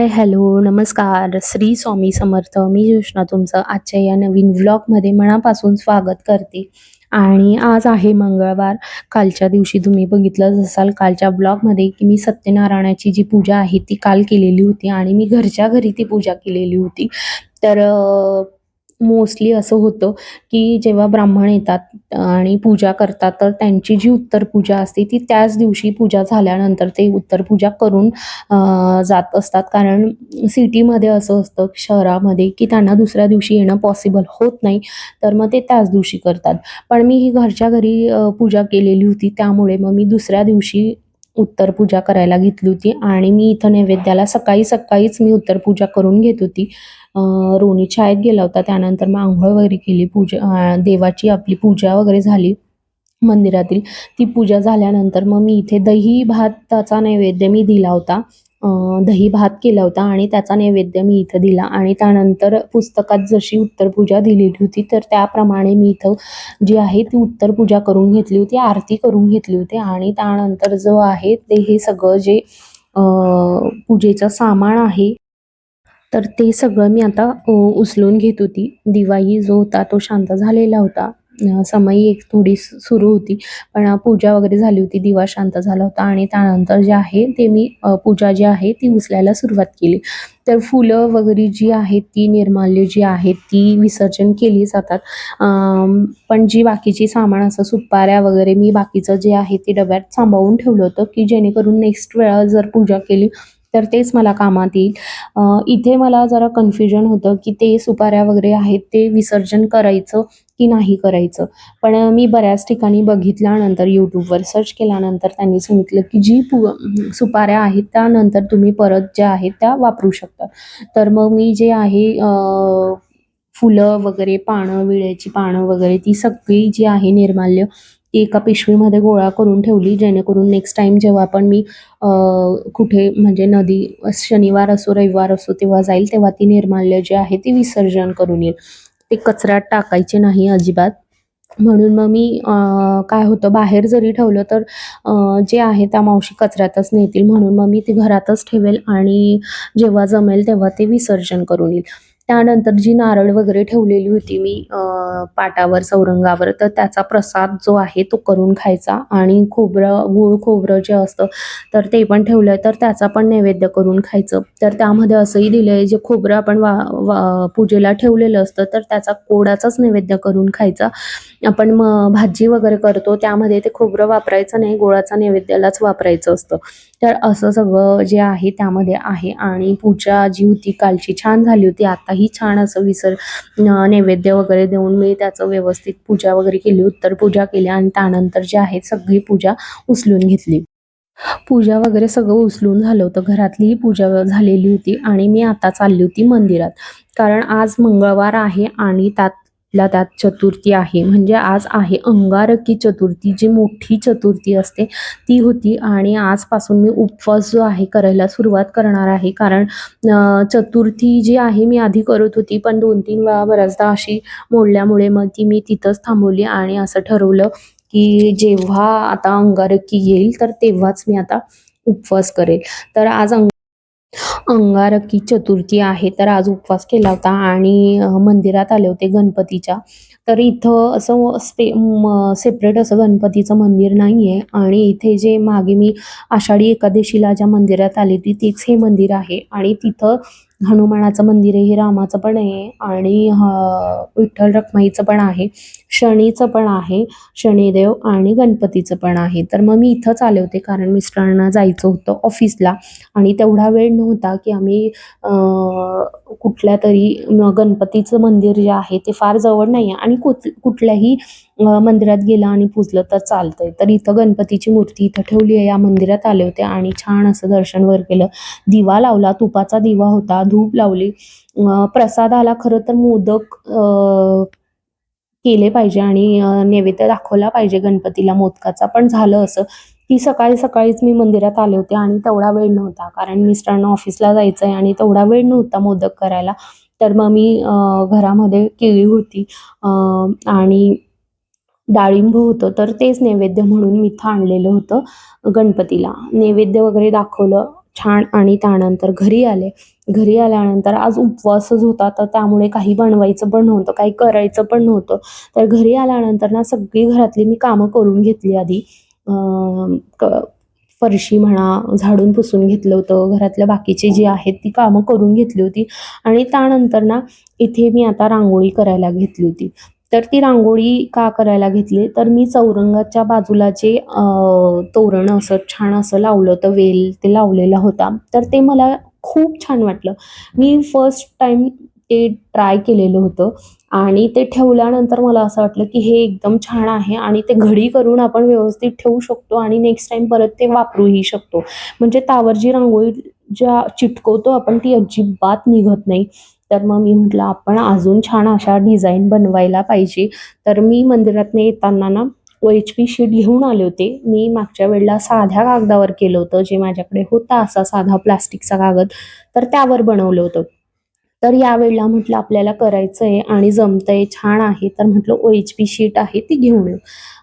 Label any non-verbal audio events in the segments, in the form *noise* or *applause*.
हाय, hello, नमस्कार. श्री स्वामी समर्थ. मी ज्योत्स्ना तुमचं आजच्या या नवीन व्लॉगमध्ये मनापासून स्वागत करते. आणि आज आहे मंगळवार. कालच्या दिवशी तुम्ही बघितलंच असाल कालच्या ब्लॉगमध्ये की मी सत्यनारायणाची जी पूजा आहे ती काल केलेली होती आणि मी घरच्या घरी ती पूजा केलेली होती. तर मोस्टली असं होतं की जेव्हा ब्राह्मण येतात आणि पूजा करतात तर त्यांची जी उत्तर पूजा असते ती त्याच दिवशी पूजा झाल्यानंतर ते उत्तर पूजा करून जात असतात. कारण सिटीमध्ये असं असतं शहरामध्ये की त्यांना दुसऱ्या दिवशी येणं पॉसिबल होत नाही. तर मग ते त्याच दिवशी करतात. पण मी ही घरच्या घरी पूजा केलेली होती त्यामुळे मग मी दुसऱ्या दिवशी उत्तर पूजा करायला घेतली होती आणि मी इथं नैवेद्याला सकाळी सकाळीच मी उत्तर पूजा करून घेत होती. रोणी शाळेत गेला होता त्यानंतर मग आंघोळ वगैरे केली पूजा देवाची आपली पूजा वगैरे झाली मंदिरातील. ती पूजा झाल्यानंतर मग मी इथे दही भाताचा नैवेद्य मी दिला होता. दही भात केला होता आणि त्याचा नैवेद्य मी इथं दिला आणि त्यानंतर पुस्तकात जशी उत्तर पूजा दिलेली होती तर त्याप्रमाणे मी इथं जी आहे ती उत्तर पूजा करून घेतली होती. आरती करून घेतली होती आणि त्यानंतर जो आहे ते हे सगळं जे पूजेचं सामान आहे तर ते सगळं मी आता उचलून घेत होती. दिवाळी जो होता तो शांत झालेला होता. समई एक थोडी सुरू होती. पण पूजा वगैरे झाली होती. दिवा शांत झाला होता आणि त्यानंतर जे आहे ते मी पूजा जी आहे ती उचलायला सुरुवात केली. तर फुलं वगैरे जी आहेत ती निर्माल्य जी आहेत ती विसर्जन केली जातात. पण जी बाकीची सामान असं सुपाऱ्या वगैरे मी बाकीचं जे आहे ते डब्यात सांभाळून ठेवलं होतं की जेणेकरून नेक्स्ट वेळा जर पूजा केली तर तेच मला कामात येईल. इथे मला जरा कन्फ्युजन होतं की ते सुपाऱ्या वगैरे आहेत ते विसर्जन करायचं की नाही करायचं. पण मी बऱ्याच ठिकाणी बघितल्यानंतर यूट्यूबवर सर्च केल्यानंतर त्यांनी सांगितलं की जी पु सुपाऱ्या आहेत त्यानंतर तुम्ही परत ज्या आहेत त्या वापरू शकता. तर मग मी जे आहे फुलं वगैरे पानं, विळ्याची पानं वगैरे ती सगळी जी आहे निर्माल्य ती एका पिशवीमध्ये गोळा करून ठेवली. जेणेकरून नेक्स्ट टाईम जेव्हा पण मी कुठे म्हणजे नदी शनिवार असो, रविवार असो तेव्हा जाईल तेव्हा ती निर्माल्य जी आहे ती विसर्जन करून येईल. ते कचऱ्यात टाकायचे नाही अजिबात. म्हणून मग मी काय होतं बाहेर जरी ठेवलं तर जे आहे त्या मावशी कचऱ्यातच नेतील म्हणून मग मी ती घरातच ठेवेल आणि जेव्हा जमेल तेव्हा ते विसर्जन करून येईल. त्यानंतर जी नारळ वगैरे ठेवलेली होती मी पाटावर चौरंगावर तर त्याचा प्रसाद जो आहे तो करून खायचा आणि खोबरं गूळ खोबरं जे असतं तर ते पण ठेवलंय तर त्याचा पण नैवेद्य करून खायचं. तर त्यामध्ये असंही दिलं आहे जे खोबरं आपण वा वा पूजेला ठेवलेलं असतं तर त्याचा कोडाचाच नैवेद्य करून खायचा. आपण मग भाजी वगैरे करतो त्यामध्ये ते खोबरं वापरायचं नाही, गोळाचा नैवेद्यालाच वापरायचं असतं. तर असं सगळं जे आहे त्यामध्ये आहे आणि पूजा जी होती कालची छान झाली होती. आताही छान असं विसर नैवेद्य वगैरे देऊन मी त्याचं व्यवस्थित पूजा वगैरे केली, उत्तर पूजा केली आणि त्यानंतर जे आहे सगळी पूजा उचलून घेतली. पूजा वगैरे सगळं उचलून झालं होतं. घरातलीही पूजा झालेली होती आणि मी आता चालली होती मंदिरात. कारण आज मंगळवार आहे आणि त्यात ला त्यात चतुर्थी आहे. म्हणजे आज आहे अंगारकी चतुर्थी जी मोठी चतुर्थी असते ती होती आणि आजपासून मी उपवास जो आहे करायला सुरुवात करणार आहे. कारण चतुर्थी जी आहे मी आधी करत होती पण 2-3 वेळा बऱ्याचदा अशी मोडल्यामुळे मग ती मी तिथंच थांबवली आणि असं ठरवलं की जेव्हा आता अंगारकी येईल तर तेव्हाच मी आता उपवास करेल. तर आज अंग अंगारकी चतुर्थी आहे तर आज उपवास केला होता आणि मंदिरात आले होते गणपतीच्या. तर इथं असं स्पे म सेपरेट असं गणपतीचं मंदिर नाही आहे आणि इथे जे मागे मी आषाढी एकादशीला ज्या मंदिरात आली होती तेच हे मंदिर आहे आणि तिथं हनुमानाचं मंदिर आहे, रामाचं पण आहे आणि ह विठ्ठल रखमाईचं पण आहे, शनीचं पण आहे, शनिदेव आणि गणपतीचं पण आहे. तर मग मी इथंच आले होते कारण मिस्टरांना जायचं होतं ऑफिसला आणि तेवढा वेळ नव्हता की आम्ही कुठल्या तरी गणपतीचं मंदिर जे आहे ते फार जवळ नाही आहे आणि कुठ कुठल्याही मंदिरात गेलं आणि पूजलं तर चालतंय. तर इथं गणपतीची मूर्ती इथं ठेवली आहे. या मंदिरात आले होते आणि छान असं दर्शन वर केलं. दिवा लावला, तुपाचा दिवा होता, धूप लावली. प्रसाद प्रसादाला खरं तर मोदक केले पाहिजे आणि नैवेद्य दाखवला पाहिजे गणपतीला मोदकाचा. पण झालं असं की सकाळी सकाळीच मी मंदिरात आले होते आणि तेवढा वेळ नव्हता. कारण मिस्टरांना ऑफिसला जायचं आहे आणि तेवढा वेळ नव्हता मोदक करायला. तर मग मी घरामध्ये केळी होती आणि डाळिंब होतं तर तेच नैवेद्य म्हणून मी इथं आणलेलं होतं गणपतीला. नैवेद्य वगैरे दाखवलं छान आणि त्यानंतर घरी आले. घरी आल्यानंतर आज उपवासच होता तर त्यामुळे काही बनवायचं पण नव्हतं काही करायचं पण नव्हतं. तर घरी आल्यानंतर ना सगळी घरातली मी कामं करून घेतली आधी. फरशी म्हणा झाडून पुसून घेतलं होतं. घरातल्या बाकीची जी आहेत ती कामं करून घेतली होती. आणि त्यानंतर ना इथे मी आता रांगोळी करायला घेतली होती. तर ती रांगोळी का करायला घेतली? तर मी चौरंगाच्या बाजूला जे तोरण असं छान असं लावलं होतं वेल ते लावलेला होता. तर ते मला खूप छान वाटलं. मी फर्स्ट टाइम ते ट्राय केलेलं होतं आणि ते ठेवल्यानंतर मला असं वाटलं की हे एकदम छान आहे आणि ते घडी करून आपण व्यवस्थित ठेवू शकतो आणि नेक्स्ट टाइम परत ते वापरूही शकतो. म्हणजे तावरजी जी रांगोळी ज्या चिटकवतो आपण ती अजिबात निघत नाही. तर मग मी म्हटलं आपण अजून छान अशा डिझाईन बनवायला पाहिजे. तर मी मंदिरातनं येताना ना ओ एच पी शीट घेऊन आले होते. मी मागच्या वेळेला साध्या कागदावर केलं होतं जे माझ्याकडे होता असा साधा प्लास्टिकचा कागद. तर त्यावर बनवलं होतं. तर यावेळेला म्हटलं आपल्याला करायचं आहे आणि जमतंय छान आहे तर म्हटलं ओ एच पी शीट आहे ती घेऊन येऊ.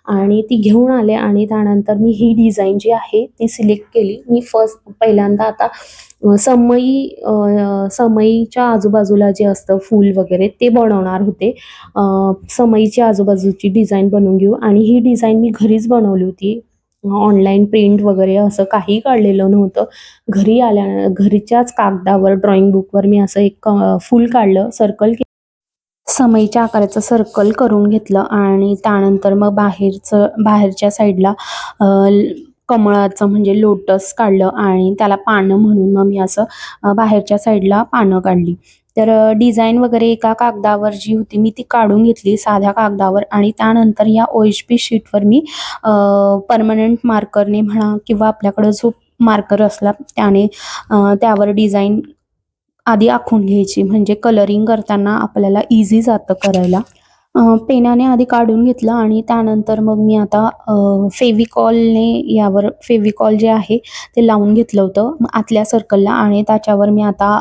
आणि ती घेऊन आले आणि त्यानंतर मी ही डिझाईन जी आहे ती सिलेक्ट केली. मी फर्स्ट पहिल्यांदा आता समई समईच्या आजूबाजूला जे असतं फूल वगैरे ते बनवणार होते. समईच्या आजूबाजूची डिझाईन बनवून घेऊ. आणि ही डिझाईन मी घरीच बनवली होती. ऑनलाईन प्रिंट वगैरे असं काही काढलेलं नव्हतं. घरी आल्या घरीच्याच कागदावर ड्रॉइंग बुकवर मी असं एक फूल काढलं सर्कल समईच्या आकाराचं सर्कल करून घेतलं आणि त्यानंतर मग बाहेरचं बाहेरच्या साईडला कमळाचं म्हणजे लोटस काढलं आणि त्याला पानं म्हणून मग मी असं बाहेरच्या साईडला पानं काढली. तर डिझाईन वगैरे एका कागदावर जी होती मी ती काढून घेतली साध्या कागदावर आणि त्यानंतर या ओ एच पी शीटवर मी परमनंट मार्करने म्हणा किंवा आपल्याकडं जो मार्कर असला त्याने त्यावर डिझाईन आधी आखून घ्यायची. म्हणजे कलरिंग करताना आपल्याला इझी जातं करायला. पेनाने आधी काढून घेतलं आणि त्यानंतर मग मी आता फेविकॉलने यावर फेविकॉल जे आहे ते लावून घेतलं होतं आतल्या सर्कलला आणि त्याच्यावर मी आता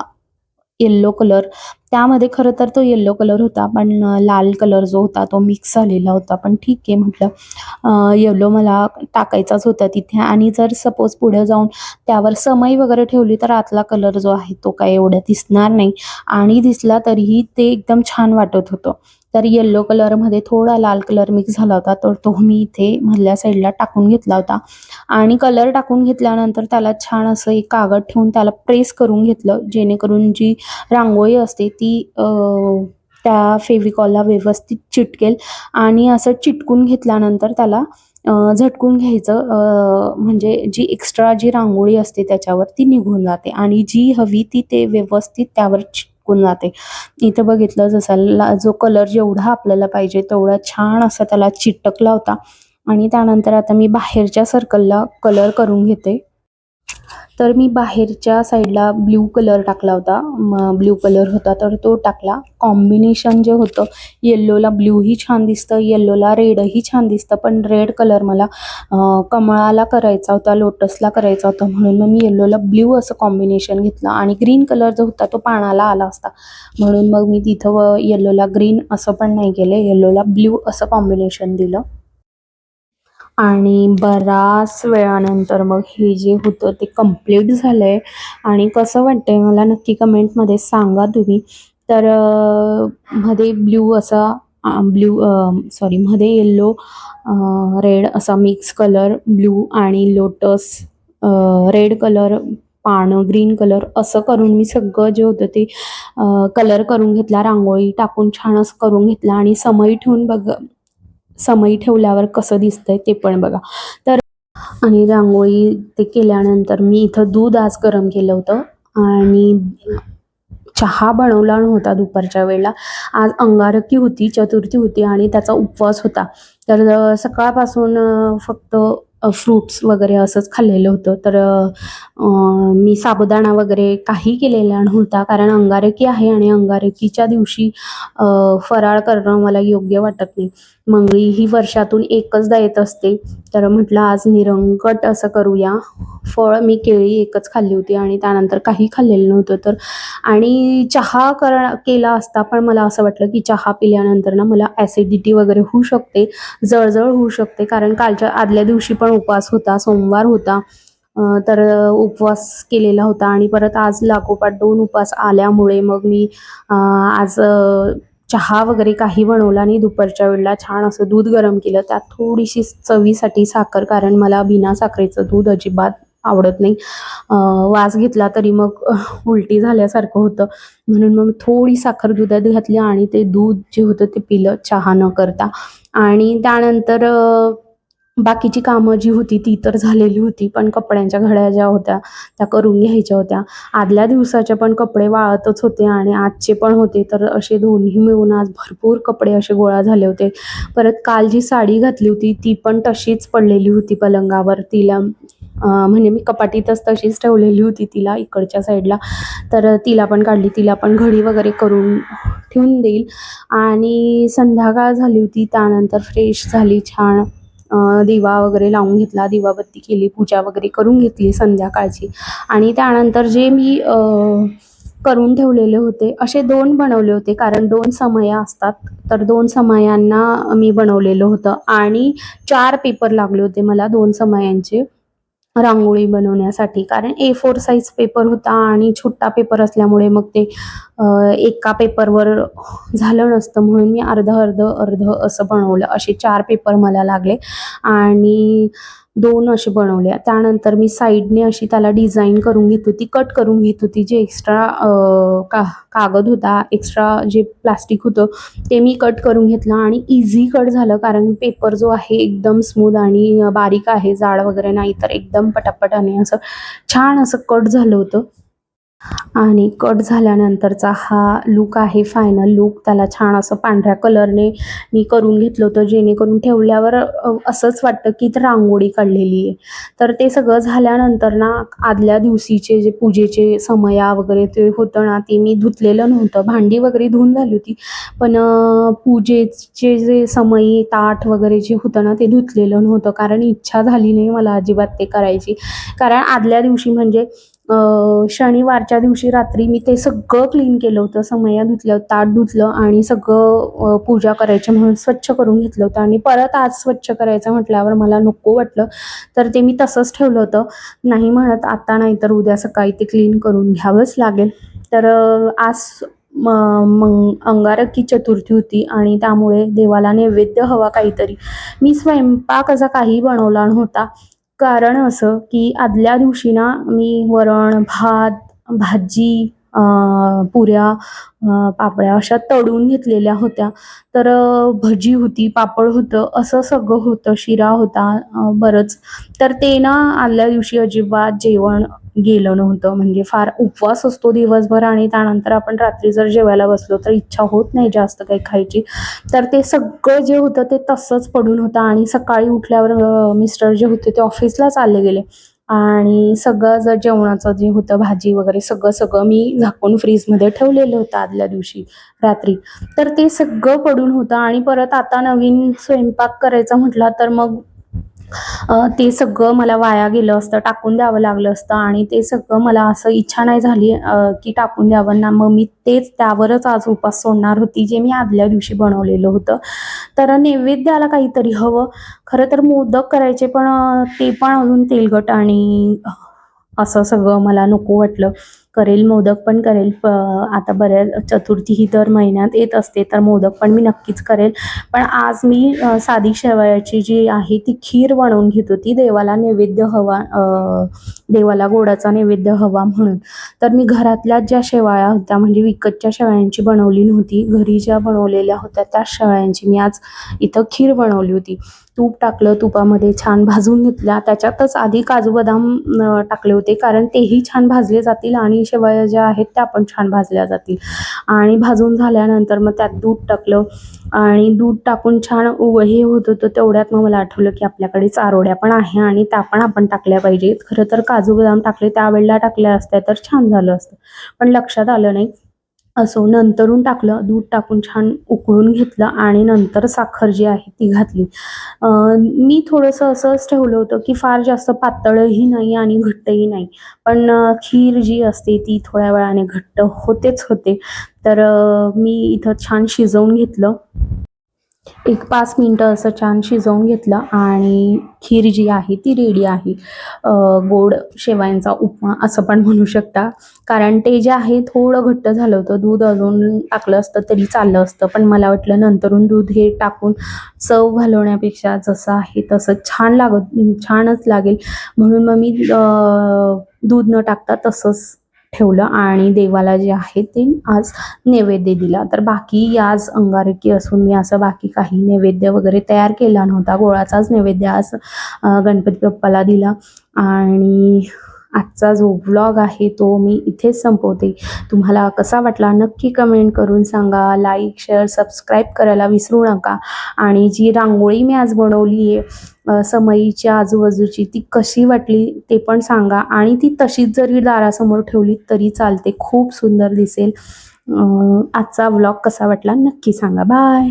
येल्लो कलर त्यामध्ये खरं तर तो येल्लो कलर होता पण लाल कलर जो होता तो मिक्स झालेला होता. पण ठीक आहे म्हटलं. येल्लो मला टाकायचाच होता तिथे. आणि जर सपोज पुढे जाऊन त्यावर समई वगैरे ठेवली तर आतला कलर जो आहे तो काय एवढा दिसणार नाही. आणि दिसला तरीही ते एकदम छान वाटत होतं. तर येल्लो कलरमध्ये थोडा लाल कलर मिक्स झाला होता. तर तो मी इथे मधल्या साईडला टाकून घेतला होता. आणि कलर टाकून घेतल्यानंतर त्याला छान असं एक कागद ठेवून त्याला प्रेस करून घेतलं. जेणेकरून जी रांगोळी असते ती त्या फेविकॉलला व्यवस्थित चिटकेल. आणि असं चिटकून घेतल्यानंतर त्याला झटकून घ्यायचं. म्हणजे जी एक्स्ट्रा जी रांगोळी असते त्याच्यावर ती निघून जाते. आणि जी हवी ती ते व्यवस्थित त्यावर चिटकून जाते इथं बघितलं जसं ला जो कलर जेवढा आपल्याला पाहिजे तेवढा छान असा त्याला चिटकला होता. आणि त्यानंतर आता मी बाहेरच्या सर्कलला कलर करून घेते. तर मी बाहेरच्या साईडला ब्ल्यू कलर टाकला होता. मग ब्ल्यू कलर होता तर तो टाकला. कॉम्बिनेशन जे होतं येल्लोला ब्ल्यूही छान दिसतं येल्लोला रेडही छान दिसतं. पण रेड कलर मला कमळाला करायचा होता लोटसला करायचा होता म्हणून मग मी येल्लोला ब्ल्यू असं कॉम्बिनेशन घेतलं. आणि ग्रीन कलर जो होता तो पानाला आला असता. म्हणून मग मी तिथं येल्लोला ग्रीन असं पण नाही केलं येल्लोला ब्ल्यू असं कॉम्बिनेशन दिलं. आणि बराच वेळानंतर मग हे जे होतं ते कंप्लीट झालं आहे आणि कसं वाटतं आहे मला नक्की कमेंटमध्ये सांगा तुम्ही. तर मध्ये ब्ल्यू असा ब्ल्यू सॉरी मध्ये येल्लो रेड असा मिक्स कलर ब्ल्यू आणि लोटस रेड कलर पानं ग्रीन कलर असं करून मी सगळं जे होतं ते कलर करून घेतला. रांगोळी टाकून छान असं करून घेतला. आणि समई ठेवून बघ समई ठेवल्यावर कसं दिसतंय ते पण बघा. तर आणि रांगोळी ते केल्यानंतर मी इथं दूध आज गरम केलं होतं आणि चहा बनवला नव्हता दुपारच्या वेळेला. आज अंगारकी होती चतुर्थी होती आणि त्याचा उपवास होता. तर सकाळपासून फक्त फ्रूट्स वगैरे असंच खाल्लेलं होतं. तर मी साबुदाणा वगैरे काही केलेला नव्हता कारण अंगारकी आहे आणि अंगारकीच्या दिवशी फराळ करणं मला योग्य वाटत नाही. मंगळी ही वर्षातून एकचदा येत असते. तर म्हटलं आज निरंकट असं करूया. फळ मी केळी एकच खाल्ली होती आणि त्यानंतर काही खाल्लेलं नव्हतं. तर आणि चहा कर केला असता पण मला असं वाटलं की चहा पिल्यानंतर ना मला ॲसिडिटी वगैरे होऊ शकते. जळजळ होऊ शकते. कारण कालच्या आदल्या दिवशी पण उपवास होता. सोमवार होता. तर उपवास केलेला होता आणि परत आज लागोपाठ दोन उपवास आल्यामुळे मग मी आज चहा वगैरे काही बनवला नाही दुपारच्या वेळेला छान असं दूध गरम केलं. त्यात थोडीशी चवीसाठी साखर कारण मला बिना साखरेचं दूध अजिबात आवडत नाही. वास घेतला तरी मग *laughs* उलटी झाल्यासारखं होतं. म्हणून मग थोडी साखर दुधात घातली आणि ते दूध जे होतं ते पिलं चहा न करता. आणि त्यानंतर बाकीची कामं जी होती ती तर झालेली होती पण कपड्यांच्या घड्या ज्या होत्या त्या करून घ्यायच्या होत्या. आदल्या दिवसाचे पण कपडे वाळतच होते आणि आजचे पण होते तर असे दोन्ही मिळून आज भरपूर कपडे असे गोळा झाले होते. परत काल जी साडी घातली होती ती पण तशीच पडलेली होती पलंगावर. तिला म्हणजे मी कपाटीतच तशीच ठेवलेली होती तिला इकडच्या साईडला. तर तिला पण काढली तिला पण घडी वगैरे करून ठेवून देईल. आणि संध्याकाळ झाली होती त्यानंतर फ्रेश झाली छान दिवा वगैरे लावून घेतला दिवाबत्ती केली पूजा वगैरे करून घेतली संध्याकाळची. आणि त्यानंतर जे मी करून ठेवलेले होते असे दोन बनवले होते कारण दोन समया असतात. तर दोन समयांना मी बनवलेलं होतं. आणि चार पेपर लागले होते मला दोन समयांचे रांगोळी बनवण्यासाठी. कारण ए फोर साईज पेपर होता आणि छोटा पेपर असल्यामुळे मग ते एका पेपरवर झालं नसतं म्हणून मी अर्ध अर्ध अर्ध असं बनवलं. असे चार पेपर मला लागले आणि दोन असे बनवले. त्यानंतर मी साईडने अशी त्याला डिझाईन करून घेत होती कट करून घेत होती. जे एक्स्ट्रा का कागद होता एक्स्ट्रा जे प्लास्टिक होतं ते मी कट करून घेतलं आणि इझी कट झालं. कारण पेपर जो आहे एकदम स्मूथ आणि बारीक आहे जाड वगैरे नाही तर एकदम पटापट आणि असं छान असं कट झालं होतं. आणि कट झाल्यानंतरचा हा लूक आहे फायनल लूक त्याला छान असं पांढऱ्या कलरने मी करून घेतलं होतं जेणेकरून ठेवल्यावर असंच वाटतं की तर रांगोळी काढलेली आहे. तर ते सगळं झाल्यानंतर ना आदल्या दिवशीचे जे पूजेचे समया वगैरे ते होतं ना ते मी धुतलेलं नव्हतं. भांडी वगैरे धुवून झाली होती पण पूजेचे जे समयी ताट वगैरे जे होतं ना ते धुतलेलं नव्हतं. कारण इच्छा झाली नाही मला अजिबात ते करायची. कारण आदल्या दिवशी म्हणजे शनिवारच्या दिवशी रात्री मी ते सगळं क्लीन केलं होतं. समया धुतलं ताट धुतलं आणि सगळं पूजा करायची म्हणून स्वच्छ करून घेतलं होतं. आणि परत आज स्वच्छ करायचं म्हटल्यावर मला नको वाटलं. तर ते मी तसंच ठेवलं होतं. नाही म्हणत आता नाही तर उद्या सकाळी ते क्लीन करून घ्यावंच लागेल. तर आज म मग अंगारकी चतुर्थी होती आणि त्यामुळे देवाला नैवेद्य हवा काहीतरी. मी स्वयंपाक असा काही बनवला नव्हता. कारण असं की आदल्या दिवशी ना मी वरण भात भाजी पुऱ्या पापड्या अशा तळून घेतलेल्या होत्या. तर भजी होती पापड होतं असं सगळं होतं शिरा होता बरंच. तर ते ना आदल्या दिवशी अजिबात जेवण गेलं नव्हतं. म्हणजे फार उपवास असतो दिवसभर आणि त्यानंतर आपण रात्री जर जेवायला बसलो तर इच्छा होत नाही जास्त काही खायची. तर ते सगळं जे होतं ते तसंच पडून होतं आणि सकाळी उठल्यावर मिस्टर जे होते ते ऑफिसला चालले गेले. आणि सगळं जर जेवणाचं जे होतं भाजी वगैरे सगळं सगळं मी झाकून फ्रीजमध्ये ठेवलेलं होतं आदल्या दिवशी रात्री. तर ते सगळं पडून होतं आणि परत आता नवीन स्वयंपाक करायचा म्हटला तर मग ते सगळं मला वाया गेलं असतं टाकून द्यावं लागलं असतं आणि ते सगळं मला असं इच्छा नाही झाली की टाकून द्यावं. ना मग मी तेच त्यावरच आज उपास सोडणार होती जे मी आदल्या दिवशी बनवलेलं होतं. तर नैवेद्याला काहीतरी हवं. खरं तर मोदक करायचे पण ते पण अजून तेलकट आणि असं सगळं मला नको वाटलं. करेल मोदक पण करेल. प आता बऱ्याच चतुर्थी ही दर महिन्यात येत असते तर मोदक पण मी नक्कीच करेल. पण आज मी साधी शेवयाची जी आहे ती खीर बनवून घेत होती. देवाला नैवेद्य हवा देवाला गोडाचा नैवेद्य हवा म्हणून. तर मी घरातल्या ज्या शेवाळ्या होत्या म्हणजे विकतच्या शेवयांची बनवली नव्हती घरी ज्या बनवलेल्या होत्या त्या शेवयांची मी आज इथं खीर बनवली होती. तूप टाकलं तुपामध्ये छान भाजून घेतल्या त्याच्यातच आधी काजू बदाम टाकले होते कारण तेही छान भाजले जातील आणि शेवया ज्या आहेत त्या पण छान भाजल्या जातील. आणि भाजून झाल्यानंतर मग त्यात दूध टाकलं आणि दूध टाकून छान उ हे होत होतं तेवढ्यात मग मला आठवलं की आपल्याकडे चारोड्या पण आहे आणि त्या पण आपण टाकल्या पाहिजेत. खरं तर काजू बदाम टाकले त्यावेळेला टाकल्या असत्या तर छान झालं असतं. पण लक्षात आलं नाही. असो नंतरून टाकलं दूध टाकून छान उकळून घेतलं आणि नंतर साखर जी आहे ती घातली. मी थोडंसं असंच ठेवलं होतं की फार जास्त पातळही नाही आणि घट्टही नाही. पण खीर जी असते ती थोड्या वेळाने घट्ट होतेच होते. तर मी इथं छान शिजवून घेतलं. एक पाच मिनटं असं छान शिजवून घेतलं आणि खीर जी आहे ती रेडी आहे. गोड शेवायांचा उपमा असं पण म्हणू शकता. कारण ते जे आहे थोडं घट्ट झालं होतं दूध अजून टाकलं असतं तरी चाललं असतं. पण मला वाटलं नंतरून दूध हे टाकून चव घालवण्यापेक्षा जसं आहे तसं छान लागत छानच लागेल. म्हणून मग मी दूध न टाकता तसंच ठेवलं आणि देवाला जे आहे ते आज नैवेद्य दिला. तर बाकी आज अंगारकी असून मी असं बाकी काही नैवेद्य वगैरे तयार केला नव्हता. गोळाचाच नैवेद्य आज गणपती बाप्पाला दिला. आणि आजचा जो व्लॉग आहे तो मी इथेच संपवते. तुम्हाला कसा वाटला नक्की कमेंट करून सांगा. लाईक शेअर सबस्क्राईब करायला विसरू नका. आणि जी रांगोळी मी आज बनवली आहे समईच्या आजूबाजूची ती कशी वाटली ते पण सांगा. आणि ती तशीच जरी दारासमोर ठेवली तरी चालते. खूप सुंदर दिसेल. आजचा व्लॉग कसा वाटला नक्की सांगा. बाय